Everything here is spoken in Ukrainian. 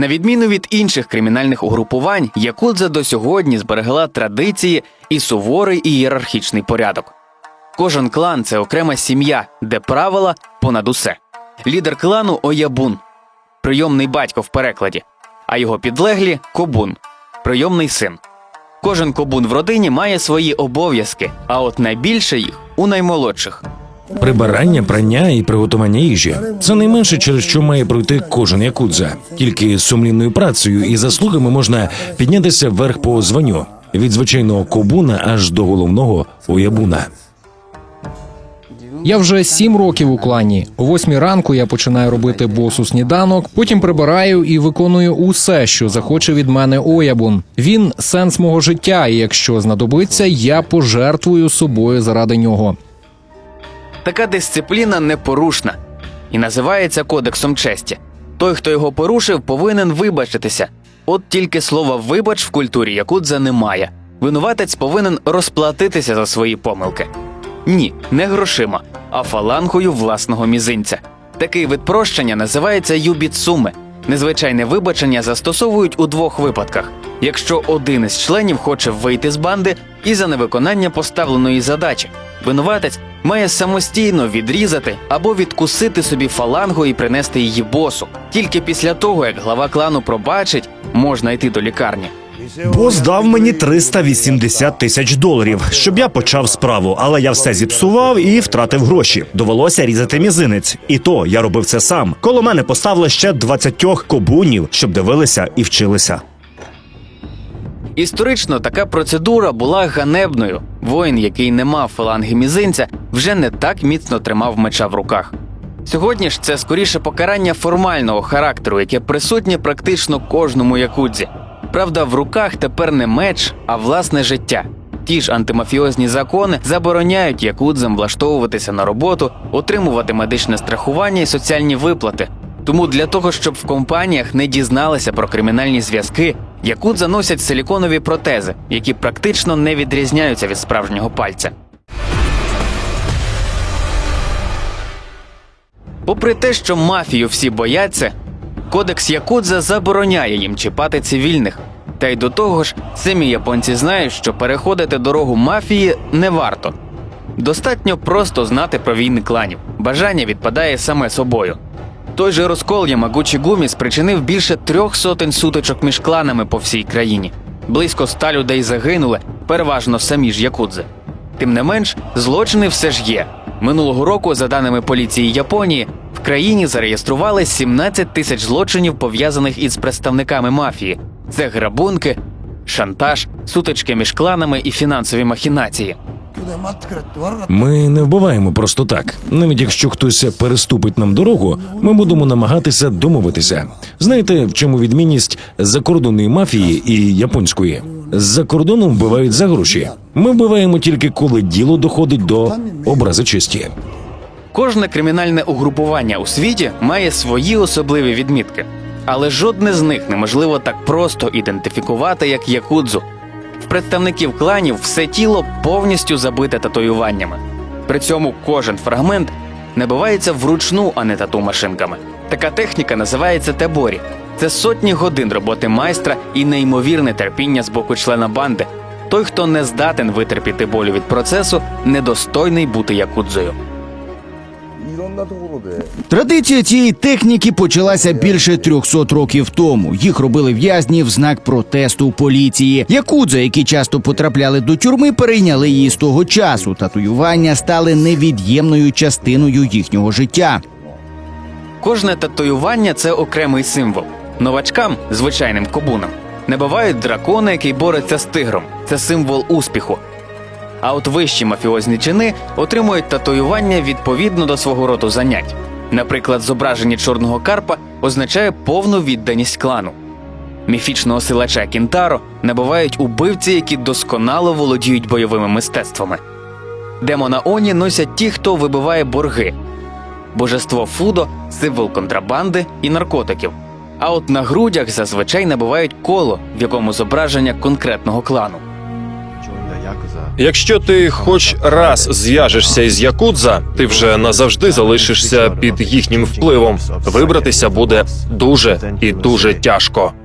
На відміну від інших кримінальних угрупувань, якудза до сьогодні зберегла традиції і суворий ієрархічний порядок. Кожен клан це окрема сім'я, де правила понад усе. Лідер клану Оябун, прийомний батько в перекладі, а його підлеглі кобун, прийомний син. Кожен кобун в родині має свої обов'язки, а от найбільше їх у наймолодших. Прибирання, прання і приготування їжі це найменше, через що має пройти кожен якудза. Тільки сумлінною працею і заслугами можна піднятися вверх по званню від звичайного кобуна аж до головного оябуна. Я вже сім років у клані. О восьмій ранку я починаю робити босу сніданок, потім прибираю і виконую усе, що захоче від мене Оябун. Він сенс мого життя, і якщо знадобиться, я пожертвую собою заради нього. Така дисципліна непорушна і називається кодексом честі. Той, хто його порушив, повинен вибачитися. От тільки слова вибач в культурі якудза немає. Винуватець повинен розплатитися за свої помилки. Ні, не грошима, а фалангою власного мізинця. Такий вид прощення називається юбіцуме. Незвичайне вибачення застосовують у двох випадках: якщо один із членів хоче вийти з банди і за невиконання поставленої задачі, винуватець має самостійно відрізати або відкусити собі фалангу і принести її босу. Тільки після того, як глава клану пробачить, можна йти до лікарні. Бос дав мені 380 тисяч доларів, щоб я почав справу, але я все зіпсував і втратив гроші. Довелося різати мізинець. І то я робив це сам. Коло мене поставили ще 20 кобунів, щоб дивилися і вчилися. Історично така процедура була ганебною. Воїн, який не мав фаланги мізинця, вже не так міцно тримав меча в руках. Сьогодні ж це скоріше покарання формального характеру, яке присутнє практично кожному якудзі. Правда, в руках тепер не меч, а власне життя. Ті ж антимафіозні закони забороняють якудзам влаштовуватися на роботу, отримувати медичне страхування і соціальні виплати. Тому для того, щоб в компаніях не дізналися про кримінальні зв'язки, якудза носять силіконові протези, які практично не відрізняються від справжнього пальця. Попри те, що мафію всі бояться, кодекс Якудза забороняє їм чіпати цивільних. Та й до того ж, самі японці знають, що переходити дорогу мафії не варто. Достатньо просто знати про війни кланів. Бажання відпадає саме собою. Той же розкол Ямагучі Гумі спричинив більше трьох сотень сутичок між кланами по всій країні. Близько ста людей загинули, переважно самі ж якудзи. Тим не менш, злочини все ж є. Минулого року, за даними поліції Японії, в країні зареєстрували 17 тисяч злочинів, пов'язаних із представниками мафії. Це грабунки, шантаж, сутички між кланами і фінансові махінації. Ми не вбиваємо просто так. Навіть якщо хтось переступить нам дорогу, ми будемо намагатися домовитися. Знаєте, в чому відмінність закордонної мафії і японської? За кордоном вбивають за гроші. Ми вбиваємо тільки коли діло доходить до образи честі. Кожне кримінальне угрупування у світі має свої особливі відмітки, але жодне з них неможливо так просто ідентифікувати як якудзу. В представників кланів все тіло повністю забите татуюваннями. При цьому кожен фрагмент набивається вручну, а не тату машинками. Така техніка називається теборі. Це сотні годин роботи майстра і неймовірне терпіння з боку члена банди. Той, хто не здатен витерпіти болю від процесу, недостойний бути якудзою. Традиція цієї техніки почалася більше 300 років тому. Їх робили в'язні в знак протесту у поліції. Якудза, які часто потрапляли до тюрми, перейняли її з того часу. Татуювання стали невід'ємною частиною їхнього життя. Кожне татуювання це окремий символ. Новачкам, звичайним кобунам, не бувають дракона, який бореться з тигром. Це символ успіху. А от вищі мафіозні чини отримують татуювання відповідно до свого роду занять. Наприклад, зображення чорного карпа означає повну відданість клану. Міфічного силача Кінтаро набувають убивці, які досконало володіють бойовими мистецтвами. Демона Оні носять ті, хто вибиває борги, Божество Фудо символ контрабанди і наркотиків. А от на грудях зазвичай набувають коло, в якому зображення конкретного клану. Якщо ти хоч раз зв'яжешся із Якудза, ти вже назавжди залишишся під їхнім впливом. Вибратися буде дуже і дуже тяжко.